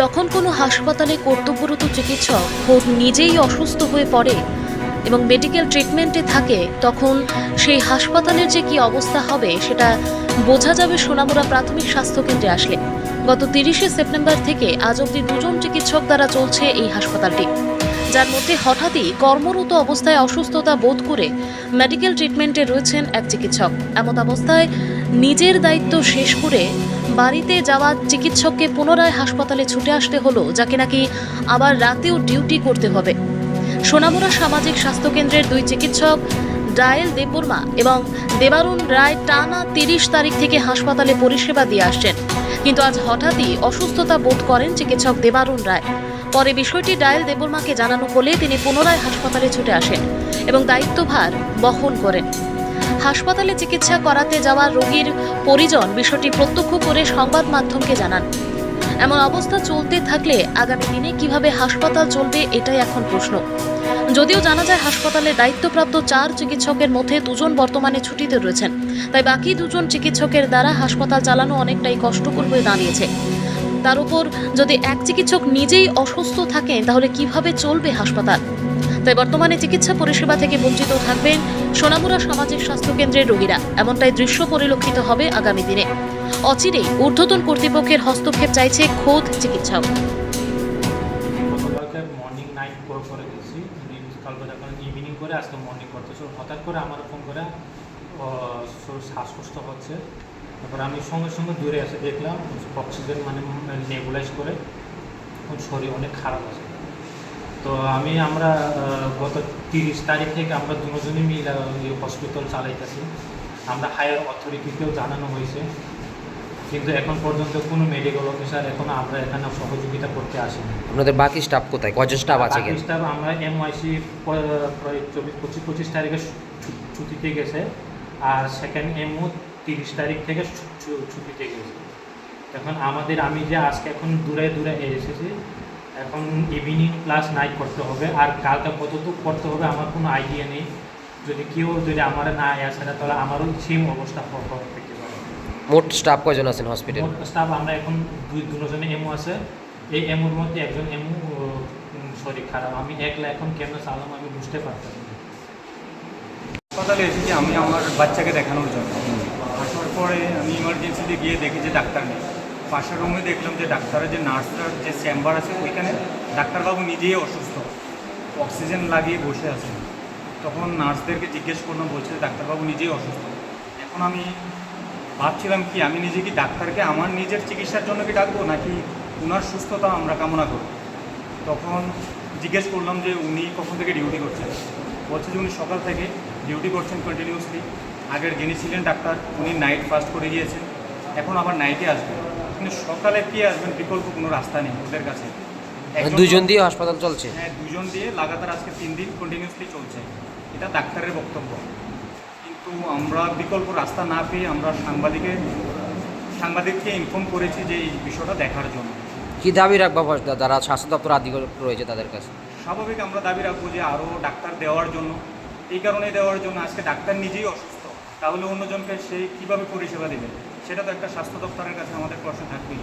যখন কোনো হাসপাতালে কর্তব্যরত চিকিৎসক খোদ নিজেই অসুস্থ হয়ে পড়ে এবং মেডিকেল ট্রিটমেন্টে থাকে, তখন সেই হাসপাতালের যে কি অবস্থা হবে সেটা বোঝা যাবে সোনামুড়া প্রাথমিক স্বাস্থ্যকেন্দ্রে আসলে। গত তিরিশে সেপ্টেম্বর থেকে আজ অব্দি দুজন চিকিৎসক দ্বারা চলছে এই হাসপাতালটি। যার মধ্যে হঠাৎই কর্মরত অবস্থায় অসুস্থতা বোধ করে মেডিকেল ট্রিটমেন্টে রয়েছেন এক চিকিৎসক। এমত অবস্থায় নিজের দায়িত্ব শেষ করে বাড়িতে যাওয়া চিকিৎসককে পুনরায় হাসপাতালে ছুটে আসতে হলো, যাকে নাকি আবার রাতেও ডিউটি করতে হবে। সোনামুড়া সামাজিক স্বাস্থ্যকেন্দ্রের দুই চিকিৎসক, ডায়েল দেববর্মা এবং দেবারুণ রায় টানা তিরিশ তারিখ থেকে হাসপাতালে পরিষেবা দিয়ে আসছেন। কিন্তু আজ হঠাৎই অসুস্থতা বোধ করেন চিকিৎসক দেবারুণ রায়। পরে বিষয়টি ডায়েল দেববর্মাকে জানানো হলে তিনি পুনরায় হাসপাতালে ছুটে আসেন এবং দায়িত্বভার বহন করেন। হাসপাতালে চিকিৎসা করাতে যাওয়া রোগীর পরিজন বিষয়টি প্রত্যক্ষ করে সংবাদ মাধ্যমকে জানান। এমন অবস্থা চলতে থাকলে আগামী দিনে কীভাবে হাসপাতাল চলবে এটাই এখন প্রশ্ন। যদিও জানা যায় হাসপাতালে দায়িত্বপ্রাপ্ত চার চিকিৎসকের মধ্যে দুজন বর্তমানে ছুটিতে রয়েছেন, তাই বাকি দুজন চিকিৎসকের দ্বারা হাসপাতাল চালানো অনেকটাই কষ্টকর হয়ে দাঁড়িয়েছে। তার উপর যদি এক চিকিৎসক নিজেই অসুস্থ থাকেন তাহলে কীভাবে চলবে হাসপাতাল? তাই বর্তমানে চিকিৎসা পরিষেবা থেকে বঞ্চিত থাকবেন সোনামুড়া সামাজিক স্বাস্থ্যকেন্দ্রের রোগীরা। এমনটাই দৃশ্য পরিলক্ষিত হবে আগামী দিনে। অচিরেই ঊর্ধ্বতন কর্তৃপক্ষের হস্তক্ষেপ চাইছে খোদ চিকিৎসক। করে আজকে মর্নিং করতেছে হঠাৎ করে আমার ফোন করে শ্বাসকষ্ট হচ্ছে। তারপর আমি সঙ্গে সঙ্গে দূরে এসে দেখলাম অক্সিজেন মানে নেবুলাইজ করে ওর শরীর অনেক খারাপ আছে। তো আমি আমরা গত তিরিশ তারিখ থেকে আমরা দুজনে মিলে হসপিটাল চালাইতেছি। আমরা হায়ার অথরিটিকেও জানানো হয়েছে। কিন্তু এখন পর্যন্ত কোনো মেডিকেল অফিসার এখন আমরা এখানে সহযোগিতা করতে আসেনি। আপনাদের বাকি স্টাফ কোথায়? কজন স্টাফ আছে বাকি স্টাফ আমরা এমওয়াইসি প্রায় চব্বিশ পঁচিশ পঁচিশ তারিখে ছুটিতে গেছে। আর সেকেন্ড এমও তিরিশ তারিখ থেকে ছুটিতে গেছে এখন আমাদের আমি যে আজকে এখন দূরে দূরে এসেছি এখন ইভিনিং প্লাস নাইট করতে হবে আর কালকে কতটুকু করতে হবে আমার কোনো আইডিয়া নেই। যদি কেউ যদি আমার না আসে না তাহলে আমারও সেম অবস্থা হ- হ- হতে মোট স্টাফ কয়জন আছেন হসপিটাল মোট স্টাফ আমরা এখন দুই দুজনে এমও আছে। এই এমওর মধ্যে একজন এমও শরীর খারাপ। আমি একলা এখন কেন চালাম আমি বুঝতে পারতাম না। হাসপাতালে এসেছি আমি আমার বাচ্চাকে দেখানোর জন্য। পরে আমি ইমার্জেন্সিতে গিয়ে দেখি যে ডাক্তার নেই। পাশের রুমে দেখলাম যে ডাক্তারের যে নার্সটার যে চেম্বার আছে, ওইখানে ডাক্তারবাবু নিজেই অসুস্থ। অক্সিজেন লাগিয়ে বসে আছেন তখন নার্সদেরকে জিজ্ঞেস করলাম, বলছে ডাক্তারবাবু নিজেই অসুস্থ। এখন আমি ভাবছিলাম কি, আমি নিজে কি ডাক্তারকে আমার নিজের চিকিৎসার জন্য কি ডাকবো, নাকি ওনার সুস্থতা আমরা কামনা করব? তখন জিজ্ঞেস করলাম যে উনি কখন থেকে ডিউটি করছেন? বলছে যে উনি সকাল থেকে ডিউটি করছেন কন্টিনিউসলি আগের যিনি ছিলেন ডাক্তার উনি নাইট ফাস্ট করে গিয়েছেন। এখন আবার নাইটে আসবেন। কিন্তু সকালে কি আসবেন বিকল্প কোনো রাস্তা নেই ওদের কাছে। দুজন দিয়ে হাসপাতাল চলছে? হ্যাঁ দুজন দিয়ে লাগাতার আজকে তিন দিন কন্টিনিউসলি চলছে। এটা ডাক্তারের বক্তব্য। কিন্তু আমরা বিকল্প রাস্তা না পেয়ে আমরা সাংবাদিকে সাংবাদিককে ইনফর্ম করেছি যে এই বিষয়টা দেখার জন্য। কি দাবি রাখবা যারা স্বাস্থ্য দপ্তর আধিকারিক রয়েছে তাদের কাছে। স্বাভাবিক আমরা দাবি রাখব যে আরও ডাক্তার দেওয়ার জন্য। এই কারণে দেওয়ার জন্য। আজকে ডাক্তার নিজেই অসুস্থ। তাহলে অন্যজনকে সে কীভাবে পরিষেবা দেবে? সেটা তো একটা স্বাস্থ্য দপ্তরের কাছে আমাদের প্রশ্ন থাকবেই।